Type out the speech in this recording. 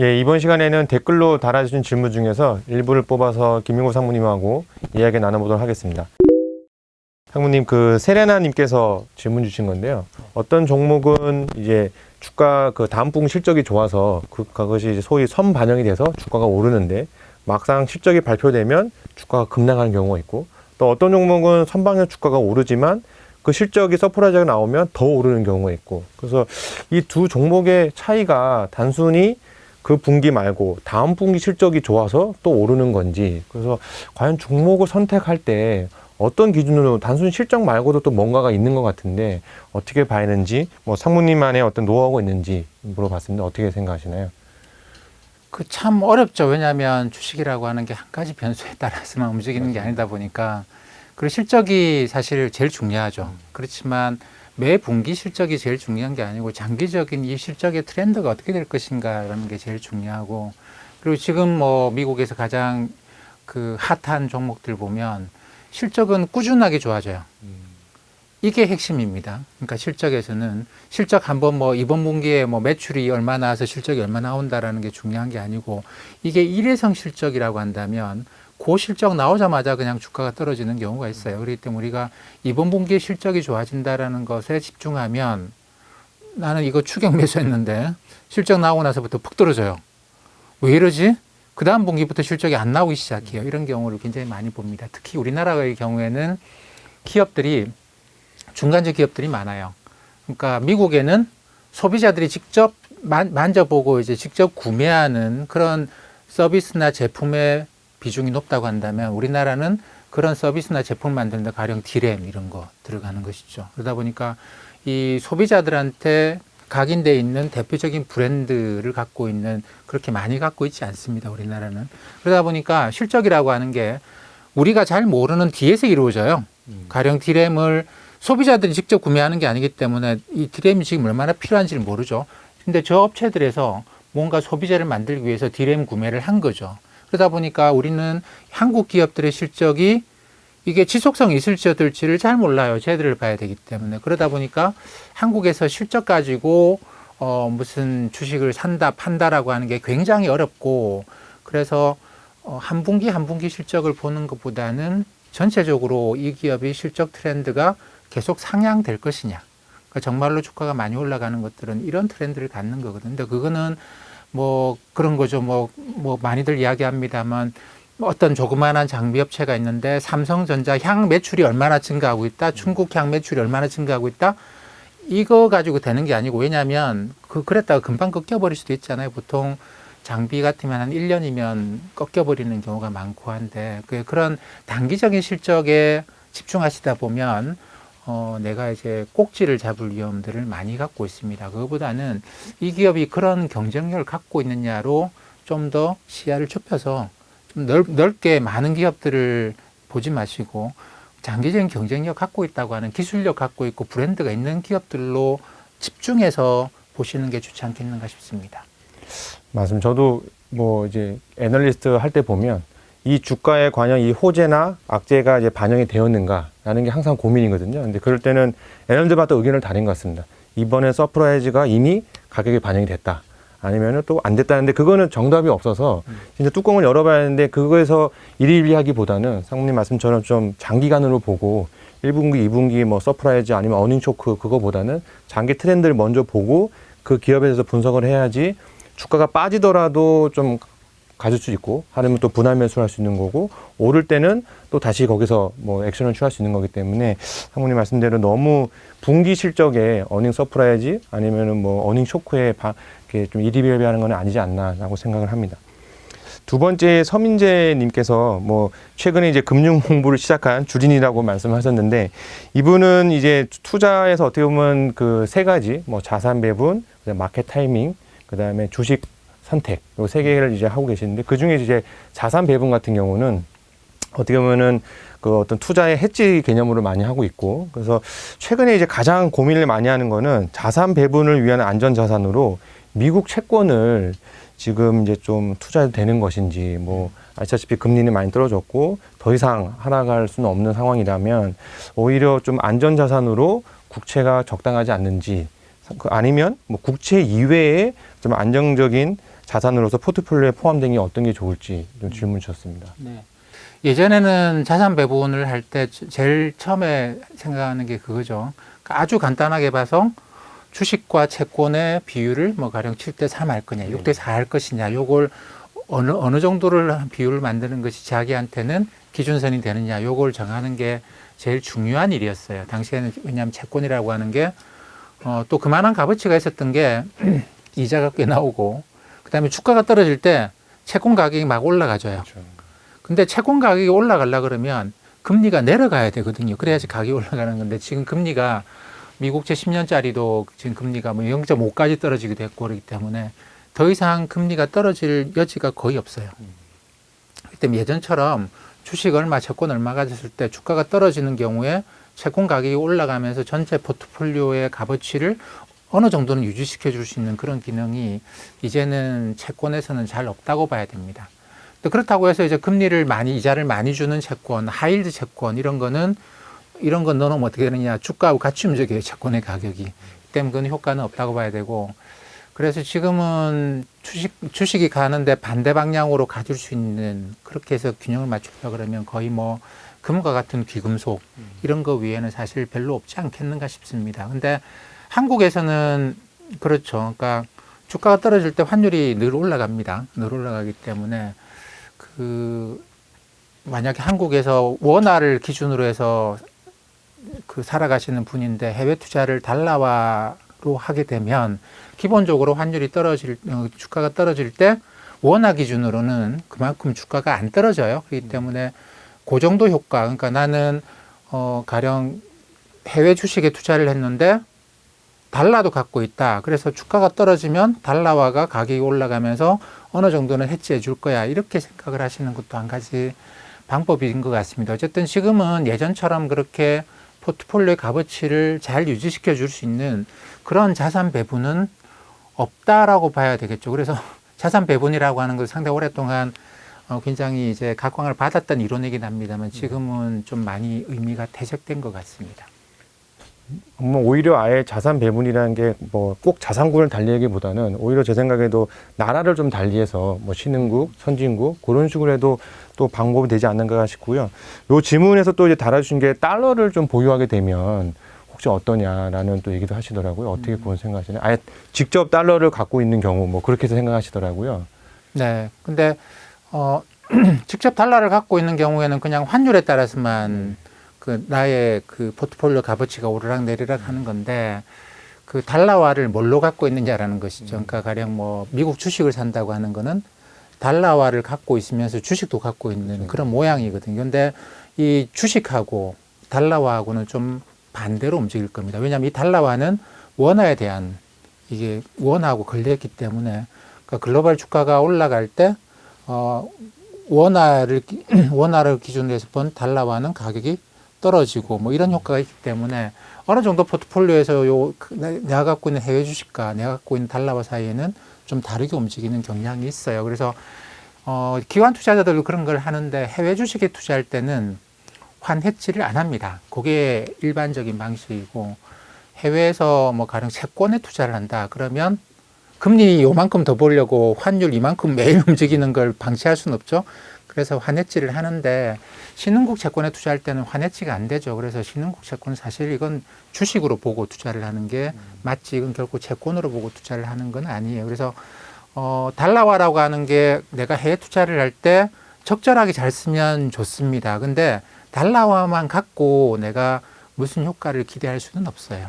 예, 이번 시간에는 댓글로 달아주신 질문 중에서 일부를 뽑아서 김민구 상무님하고 이야기 나눠보도록 하겠습니다. 상무님, 그 세레나님께서 질문 주신 건데요. 어떤 종목은 이제 주가 그 다음 분 실적이 좋아서 그, 그것이 이제 소위 선 반영이 돼서 주가가 오르는데 막상 실적이 발표되면 주가가 급락하는 경우가 있고 또 어떤 종목은 선방향 주가가 오르지만 그 실적이 서프라이즈가 나오면 더 오르는 경우가 있고 그래서 이 두 종목의 차이가 단순히 그 분기 말고 다음 분기 실적이 좋아서 또 오르는 건지 그래서 과연 종목을 선택할 때 어떤 기준으로 단순 실적 말고도 또 뭔가가 있는 것 같은데 어떻게 봐야 하는지 뭐 상무님만의 어떤 노하우가 있는지 물어봤습니다. 어떻게 생각하시나요? 그 참 어렵죠. 왜냐하면 주식이라고 하는 게 한 가지 변수에 따라서만 움직이는 게 아니다 보니까 그리고 실적이 사실 제일 중요하죠. 그렇지만 매 분기 실적이 제일 중요한 게 아니고 장기적인 이 실적의 트렌드가 어떻게 될 것인가라는 게 제일 중요하고 그리고 지금 뭐 미국에서 가장 그 핫한 종목들 보면 실적은 꾸준하게 좋아져요. 이게 핵심입니다. 그러니까 실적에서는 실적 한번 뭐 이번 분기에 뭐 매출이 얼마 나와서 실적이 얼마 나온다라는 게 중요한 게 아니고 이게 일회성 실적이라고 한다면 그 실적 나오자마자 그냥 주가가 떨어지는 경우가 있어요. 그렇기 때문에 우리가 이번 분기에 실적이 좋아진다라는 것에 집중하면 나는 이거 추격 매수했는데 실적 나오고 나서부터 푹 떨어져요. 왜 이러지? 그 다음 분기부터 실적이 안 나오기 시작해요. 이런 경우를 굉장히 많이 봅니다. 특히 우리나라의 경우에는 기업들이 중간재 기업들이 많아요. 그러니까 미국에는 소비자들이 직접 만, 만져보고 이제 직접 구매하는 그런 서비스나 제품의 비중이 높다고 한다면 우리나라는 그런 서비스나 제품 만드는데 가령 디램 이런 거 들어가는 것이죠. 그러다 보니까 이 소비자들한테 각인돼 있는 대표적인 브랜드를 갖고 있는 그렇게 많이 갖고 있지 않습니다. 우리나라는 그러다 보니까 실적이라고 하는 게 우리가 잘 모르는 뒤에서 이루어져요. 가령 디램을 소비자들이 직접 구매하는 게 아니기 때문에 이 디램이 지금 얼마나 필요한지를 모르죠. 근데 저 업체들에서 뭔가 소비자를 만들기 위해서 디램 구매를 한 거죠. 그러다 보니까 우리는 한국 기업들의 실적이 이게 지속성이 있을지 어떨지를 잘 몰라요. 쟤들을 봐야 되기 때문에. 그러다 보니까 한국에서 실적 가지고 어 무슨 주식을 산다 판다라고 하는 게 굉장히 어렵고 그래서 어, 한 분기 한 분기 실적을 보는 것보다는 전체적으로 이 기업의 실적 트렌드가 계속 상향될 것이냐. 그러니까 정말로 주가가 많이 올라가는 것들은 이런 트렌드를 갖는 거거든요. 근데 그거는 뭐 그런 거죠. 뭐, 뭐 많이들 이야기합니다만 어떤 조그마한 장비 업체가 있는데 삼성전자 향 매출이 얼마나 증가하고 있다. 중국 향 매출이 얼마나 증가하고 있다. 이거 가지고 되는 게 아니고 왜냐하면 그 그랬다가 금방 꺾여버릴 수도 있잖아요. 보통 장비 같으면 한 1년이면 꺾여버리는 경우가 많고 한데 그 그런 단기적인 실적에 집중하시다 보면 어, 내가 이제 꼭지를 잡을 위험들을 많이 갖고 있습니다. 그거보다는 이 기업이 그런 경쟁력을 갖고 있느냐로 좀 더 시야를 좁혀서 좀 넓, 넓게 많은 기업들을 보지 마시고 장기적인 경쟁력 갖고 있다고 하는 기술력 갖고 있고 브랜드가 있는 기업들로 집중해서 보시는 게 좋지 않겠는가 싶습니다. 맞습니다. 저도 뭐 이제 애널리스트 할 때 보면 이 주가에 관련 이 호재나 악재가 이제 반영이 되었는가라는 게 항상 고민이거든요. 근데 그럴 때는 애널리스트마다 의견을 다른 것 같습니다. 이번에 서프라이즈가 이미 가격에 반영이 됐다. 아니면은 또안 됐다는데 그거는 정답이 없어서 진짜 뚜껑을 열어봐야 하는데 그거에서 일일이하기보다는 상무님 말씀처럼 좀 장기간으로 보고 1분기, 2분기 뭐 서프라이즈 아니면 어닝 쇼크 그거보다는 장기 트렌드를 먼저 보고 그 기업에 대해서 분석을 해야지 주가가 빠지더라도 좀 가질 수 있고 아니면 또 분할 매수를 할수 있는 거고 오를 때는 또 다시 거기서 뭐 액션을 취할 수 있는 거기 때문에 상무님 말씀대로 너무 분기 실적에 어닝 서프라이즈 아니면은 뭐 어닝 쇼크에 바, 이렇게 좀 이리비리하는 건 아니지 않나라고 생각을 합니다. 두 번째 서민재님께서 뭐 최근에 이제 금융 공부를 시작한 주린이라고 말씀하셨는데 이분은 이제 투자에서 어떻게 보면 그 세 가지 뭐 자산 배분, 마켓 타이밍, 그 다음에 주식 선택 요 세 개를 이제 하고 계시는데 그 중에 이제 자산 배분 같은 경우는 어떻게 보면은 그 어떤 투자의 해지 개념으로 많이 하고 있고 그래서 최근에 이제 가장 고민을 많이 하는 거는 자산 배분을 위한 안전 자산으로 미국 채권을 지금 이제 좀 투자해도 되는 것인지 뭐 아시다시피 금리는 많이 떨어졌고 더 이상 하락할 수는 없는 상황이라면 오히려 좀 안전 자산으로 국채가 적당하지 않는지 그 아니면 뭐 국채 이외에 좀 안정적인 자산으로서 포트폴리오에 포함된 게 어떤 게 좋을지 좀 질문 주셨습니다. 네. 예전에는 자산 배분을 할 때 제일 처음에 생각하는 게 그거죠. 그러니까 아주 간단하게 봐서 주식과 채권의 비율을 뭐 가령 7대 3 할 거냐, 6대 4 할 것이냐, 요걸 어느 어느 정도를 한 비율을 만드는 것이 자기한테는 기준선이 되느냐, 요걸 정하는 게 제일 중요한 일이었어요. 당시에는 왜냐하면 채권이라고 하는 게 어, 또 그만한 값어치가 있었던 게 이자가 꽤 나오고 그다음에 주가가 떨어질 때 채권 가격이 막 올라가줘요. 그렇죠. 근데 채권 가격이 올라가려 그러면 금리가 내려가야 되거든요. 그래야지 가격이 올라가는 건데 지금 금리가 미국채 10년짜리도 지금 금리가 뭐 0.5까지 떨어지기도 했고 그렇기 때문에 더 이상 금리가 떨어질 여지가 거의 없어요. 그렇기 때문에 예전처럼 주식 얼마, 채권 얼마 가졌을 때 주가가 떨어지는 경우에 채권 가격이 올라가면서 전체 포트폴리오의 값어치를 어느 정도는 유지시켜 줄 수 있는 그런 기능이 이제는 채권에서는 잘 없다고 봐야 됩니다. 또 그렇다고 해서 이제 금리를 많이 이자를 많이 주는 채권, 하이힐드 채권 이런 거는 이런 건 넣어놓으면 어떻게 되느냐 주가하고 같이 움직여요 채권의 가격이 때문에 그건 효과는 없다고 봐야 되고 그래서 지금은 주식 주식이 가는데 반대 방향으로 가줄 수 있는 그렇게 해서 균형을 맞추려 그러면 거의 뭐 금과 같은 귀금속 이런 거 위에는 사실 별로 없지 않겠는가 싶습니다. 근데 한국에서는 그렇죠. 그러니까 주가가 떨어질 때 환율이 늘 올라갑니다. 늘 올라가기 때문에 그 만약에 한국에서 원화를 기준으로 해서 그 살아가시는 분인데 해외 투자를 달러화로 하게 되면 기본적으로 환율이 떨어질 어, 주가가 떨어질 때 원화 기준으로는 그만큼 주가가 안 떨어져요. 그렇기 때문에 그 정도 효과. 그러니까 나는 어 가령 해외 주식에 투자를 했는데 달러도 갖고 있다. 그래서 주가가 떨어지면 달러화가 가격이 올라가면서 어느 정도는 해지해 줄 거야. 이렇게 생각을 하시는 것도 한 가지 방법인 것 같습니다. 어쨌든 지금은 예전처럼 그렇게 포트폴리오의 값어치를 잘 유지시켜 줄 수 있는 그런 자산 배분은 없다라고 봐야 되겠죠. 그래서 자산 배분이라고 하는 것을 상당히 오랫동안 어, 굉장히 이제 각광을 받았던 이론이긴 합니다만 지금은 좀 많이 의미가 퇴색된 것 같습니다. 뭐 오히려 아예 자산 배분이라는 게 뭐 꼭 자산군을 달리기보다는 오히려 제 생각에도 나라를 좀 달리해서 뭐 신흥국, 선진국 그런 식으로 해도 또 방법이 되지 않는가 싶고요. 요 질문에서 또 이제 달아주신 게 달러를 좀 보유하게 되면 혹시 어떠냐라는 또 얘기도 하시더라고요. 어떻게 그건 생각하시나요? 아예 직접 달러를 갖고 있는 경우 뭐 그렇게 해서 생각하시더라고요. 네. 근데 어 직접 달러를 갖고 있는 경우에는 그냥 환율에 따라서만 그 나의 그 포트폴리오 값어치가 오르락 내리락 하는 건데 그 달러화를 뭘로 갖고 있느냐라는 것이죠. 그러니까 가령 뭐 미국 주식을 산다고 하는 거는 달러화를 갖고 있으면서 주식도 갖고 있는 그런 모양이거든요. 근데 이 주식하고 달러화하고는 좀 반대로 움직일 겁니다. 왜냐하면 이 달러화는 원화에 대한 이게 원화하고 걸려있기 때문에 그러니까 글로벌 주가가 올라갈 때 어, 원화를 기- 원화를 기준으로 해서 본 달러화는 가격이 떨어지고 뭐 이런 효과가 있기 때문에 어느 정도 포트폴리오에서 요 그- 내- 내가 갖고 있는 해외 주식과 내가 갖고 있는 달러화 사이에는 좀 다르게 움직이는 경향이 있어요. 그래서 어, 기관 투자자들도 그런 걸 하는데 해외 주식에 투자할 때는 환해지를 안 합니다. 그게 일반적인 방식이고 해외에서 뭐 가령 채권에 투자를 한다 그러면 금리 요만큼 더 보려고 환율 이만큼 매일 움직이는 걸 방치할 수는 없죠. 그래서 환해지를 하는데 신흥국 채권에 투자할 때는 환해지가 안 되죠. 그래서 신흥국 채권은 사실 이건 주식으로 보고 투자를 하는 게 맞지. 이건 결코 채권으로 보고 투자를 하는 건 아니에요. 그래서 어, 달러화라고 하는 게 내가 해외 투자를 할 때 적절하게 잘 쓰면 좋습니다. 근데 달러화만 갖고 내가 무슨 효과를 기대할 수는 없어요.